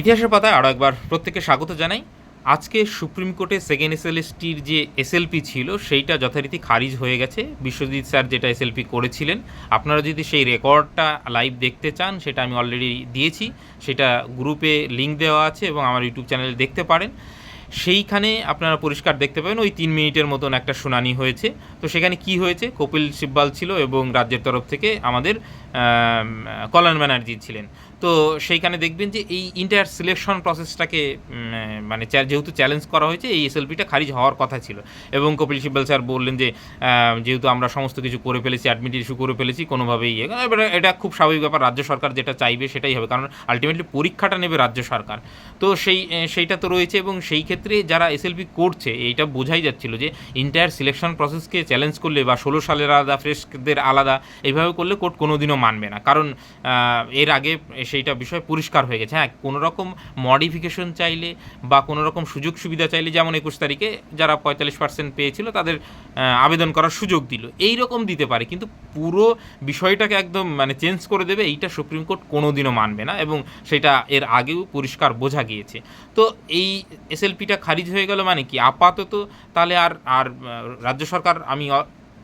ইতিহাসের পাতায় আরও একবার প্রত্যেককে স্বাগত জানাই। আজকে সুপ্রিম কোর্টে সেকেন্ড এসএলএসটির যে এসএলপি ছিল, সেইটা যথারীতি খারিজ হয়ে গেছে। বিশ্বজিৎ স্যার যেটা এসএলপি করেছিলেন, আপনারা যদি সেই রেকর্ডটা লাইভ দেখতে চান, সেটা আমি অলরেডি দিয়েছি। সেটা গ্রুপে লিঙ্ক দেওয়া আছে এবং আমার ইউটিউব চ্যানেলে দেখতে পারেন। সেইখানে আপনারা পরিষ্কার দেখতে পাবেন ওই তিন মিনিটের মতন একটা শুনানি হয়েছে। তো সেখানে কি হয়েছে? কপিল সিব্বাল ছিল এবং রাজ্যের তরফ থেকে আমাদের কল্যাণ ব্যানার্জি ছিলেন। তো সেইখানে দেখবেন যে এই ইন্টার সিলেকশন প্রসেসটাকে মানে যেহেতু চ্যালেঞ্জ করা হয়েছে, এই এসএলপিটা খারিজ হওয়ার কথা ছিল। এবং কপিল সিব্বাল স্যার বললেন যে যেহেতু আমরা সমস্ত কিছু করে ফেলেছি অ্যাডমিট ইস্যু করে ফেলেছি, কোনোভাবেই এবারে এটা খুব স্বাভাবিক ব্যাপার, রাজ্য সরকার যেটা চাইবে সেটাই হবে। কারণ আলটিমেটলি পরীক্ষাটা নেবে রাজ্য সরকার। তো সেই সেইটা তো রয়েছে এবং সেই ক্ষেত্রে যারা এসএলপি করছে, এইটা বোঝাই যাচ্ছিল যে ইন্টায়ার সিলেকশন প্রসেসকে চ্যালেঞ্জ করলে বা ষোলো সালের আলাদা ফ্রেশদের আলাদা, এইভাবে করলে কোর্ট কোনোদিনও মানবে না। কারণ এর আগে সেইটা বিষয় পরিষ্কার হয়ে গেছে। হ্যাঁ কোনো রকম মডিফিকেশন চাইলে বা কোনো রকম সুযোগ সুবিধা চাইলে, যেমন একুশ তারিখে যারা পঁয়তাল্লিশ পার্সেন্ট পেয়েছিল, তাদের আবেদন করার সুযোগ দিল। এই রকম দিতে পারে, কিন্তু পুরো বিষয়টাকে একদম মানে চেঞ্জ করে দেবে, এইটা সুপ্রিম কোর্ট কোনোদিনও মানবে না এবং সেটা এর আগেও পরিষ্কার বোঝা গিয়েছে। তো এই এসএলপিটা খারিজ হয়ে গেল মানে কি? আপাতত তাহলে আর আর রাজ্য সরকার আমি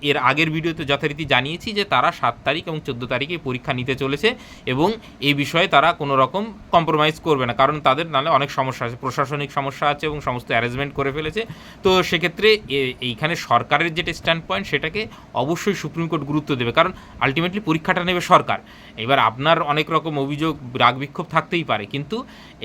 এর আগের ভিডিওতে যথারীতি জানিয়েছি যে তারা সাত তারিখ এবং চোদ্দ তারিখে পরীক্ষা নিতে চলেছে এবং এই বিষয়ে তারা কোনো রকম কম্প্রোমাইজ করবে না। কারণ তাদের নাহলে অনেক সমস্যা আছে, প্রশাসনিক সমস্যা আছে এবং সমস্ত অ্যারেঞ্জমেন্ট করে ফেলেছে। তো সেক্ষেত্রে এইখানে সরকারের যেটা স্ট্যান্ড পয়েন্ট সেটাকে অবশ্যই সুপ্রিম কোর্ট গুরুত্ব দেবে। কারণ আলটিমেটলি পরীক্ষাটা নেবে সরকার। এবার আপনার অনেক রকম অভিযোগ, রাগ বিক্ষোভ থাকতেই পারে। কিন্তু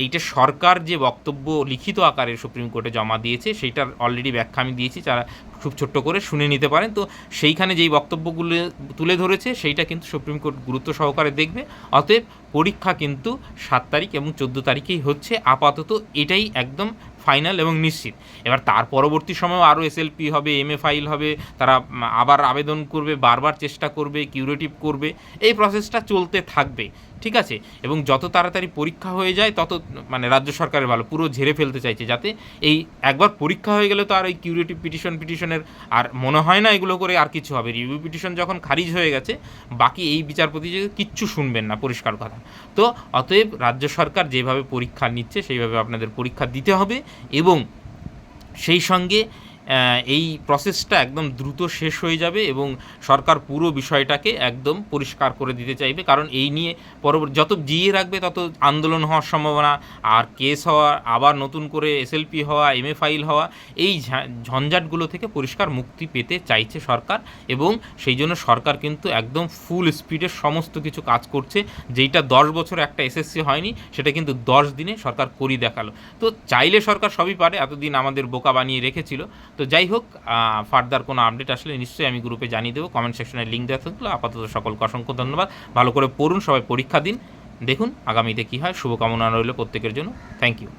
এইটা সরকার যে বক্তব্য লিখিত আকারে সুপ্রিম কোর্টে জমা দিয়েছে, সেইটার অলরেডি ব্যাখ্যা আমি দিয়েছি। যারা খুব ছোট্ট করে শুনে নিতে পারেন। তো সেইখানে যেই বক্তব্যগুলো তুলে ধরেছে, সেইটা কিন্তু সুপ্রিম কোর্ট গুরুত্ব সহকারে দেখবে। অতএব পরীক্ষা কিন্তু সাত তারিখ এবং চোদ্দ তারিখেই হচ্ছে। আপাতত এটাই একদম ফাইনাল এবং নিশ্চিত। এবার তার পরবর্তী সময়েও আরও এসএলপি হবে এম এ ফাইল হবে, তারা আবার আবেদন করবে, বারবার চেষ্টা করবে কিউরেটিভ করবে। এই প্রসেসটা চলতে থাকবে, ঠিক আছে? এবং যত তাড়াতাড়ি পরীক্ষা হয়ে যায়, তত মানে রাজ্য সরকারের ভালো, পুরো ঝেড়ে ফেলতে চাইছে, যাতে এই একবার পরীক্ষা হয়ে গেলে তো আর ওই কিউরেটিভ পিটিশন পিটিশনের আর মনে হয় না এগুলো করে আর কিছু হবে। রিভিউ পিটিশন যখন খারিজ হয়ে গেছে, বাকি এই বিচারপতি যে কিচ্ছু শুনবেন না, পরিষ্কার কথা। তো অতএব রাজ্য সরকার যেভাবে পরীক্ষা নিচ্ছে, সেইভাবে আপনাদের পরীক্ষা দিতে হবে। এবং সেই সঙ্গে এই প্রসেসটা একদম দ্রুত শেষ হয়ে যাবে এবং সরকার পুরো বিষয়টাকে একদম পরিষ্কার করে দিতে চাইবে। কারণ এই নিয়ে পরবর্তী, যত জিয়ে রাখবে তত আন্দোলন হওয়ার সম্ভাবনা, আর কেস হওয়া, আবার নতুন করে এসএলপি হওয়া এমএ ফাইল হওয়া, এই ঝঞ্ঝাটগুলো থেকে পরিষ্কার মুক্তি পেতে চাইছে সরকার এবং সেই জন্য সরকার কিন্তু একদম ফুল স্পিডে সমস্ত কিছু কাজ করছে। যেইটা দশ বছর একটা এসএসসি হয়নি, সেটা কিন্তু দশ দিনে সরকার করি দেখাল। তো চাইলে সরকার সবই পারে, এতদিন আমাদের বোকা বানিয়ে রেখেছিল। তো যাই হোক ফার্দার কোনো আপডেট আসলে নিশ্চয়ই আমি গ্রুপে জানিয়ে দেবো। কমেন্ট সেকশনের লিঙ্ক দেওয়া থাকল আপাতত সকলকে অসংখ্য ধন্যবাদ। ভালো করে পড়ুন, সবাই পরীক্ষা দিন। দেখুন, আগামীতে কী হয়? শুভকামনা রইল প্রত্যেকের জন্য। Thank you